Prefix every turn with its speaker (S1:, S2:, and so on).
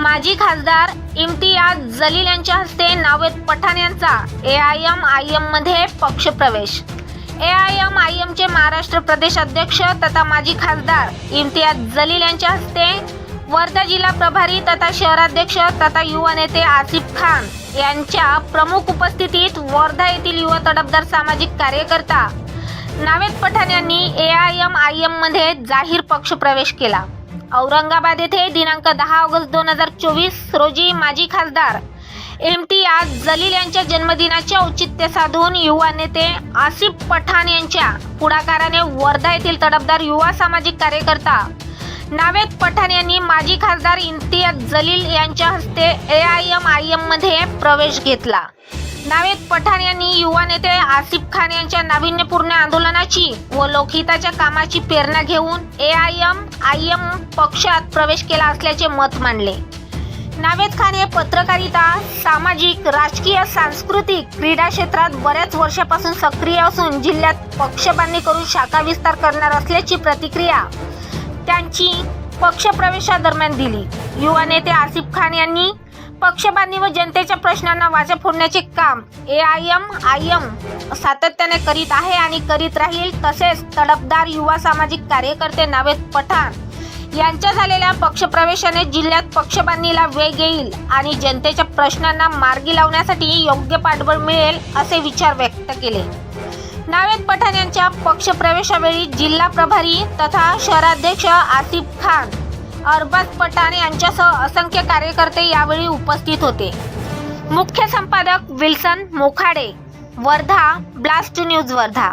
S1: माजी खासदार इम्तियाज जलील यांच्या हस्ते नावेद पठाण यांचा ए आय एम आय एममध्ये पक्षप्रवेश. ए आय एम आय एमचे महाराष्ट्र प्रदेश अध्यक्ष तथा माजी खासदार इम्तियाज जलील यांच्या हस्ते वर्धा जिल्हा प्रभारी तथा शहराध्यक्ष तथा युवा नेते आसिफ खान यांच्या प्रमुख उपस्थितीत वर्धा येथील युवा तडफदार सामाजिक कार्यकर्ता नावेद पठाण यांनी ए आय एम आय एममध्ये जाहीर पक्ष प्रवेश केला. औरंगाबाद येथे दिनांक दहा ऑगस्ट दोन हजार चोवीस रोजी माजी खासदार इम्तियाज जलील यांच्या जन्मदिनाचे औचित्य साधून युवा नेते आसिफ पठाण यांच्या पुढाकाराने वर्धा येथील तडफदार युवा सामाजिक कार्यकर्ता नावेद पठाण यांनी माजी खासदार इम्तियाज जलील यांच्या हस्ते ए आय एम आय एममध्ये प्रवेश घेतला. नावेद पठाण यांनी युवा नेते आसिफ खान यांच्या नाविन्यपूर्ण आंदोलनाची व लोकहिताच्या कामाची प्रेरणा घेऊन A I M I M पक्षात प्रवेश केला असल्याचे मत मांडले. नावेद खान हे पत्रकारिता सामाजिक राजकीय सांस्कृतिक क्रीडा क्षेत्रात बऱ्याच वर्षापासून सक्रिय असून जिल्ह्यात पक्षबांधणी करून शाखा विस्तार करणार असल्याची प्रतिक्रिया त्यांची पक्षप्रवेशादरम्यान दिली. युवा नेते आसिफ खान यांनी पक्षबांधणी व जनतेच्या प्रश्नांना वाचा फोडण्याचे काम A I M I M सातत्याने करीत आहे आणि करीत राहील तसेच तडफदार युवा सामाजिक कार्यकर्ते नावेद पठाण. यांच्या झालेल्या पक्षप्रवेशाने जिल्ह्यात पक्षबांधणीला वेग येईल आणि जनतेच्या प्रश्नांना मार्गी लावण्यासाठी योग्य पाठबळ मिळेल असे विचार व्यक्त केले. नावेद पठाण यांच्या पक्षप्रवेशावेळी जिल्हा प्रभारी तथा शहराध्यक्ष आसिफ खान अरबाज पठाण यांच्यासह असंख्य कार्यकर्ते यावेळी उपस्थित होते. मुख्य संपादक Wilson Mokhade Wardha blast news Wardha.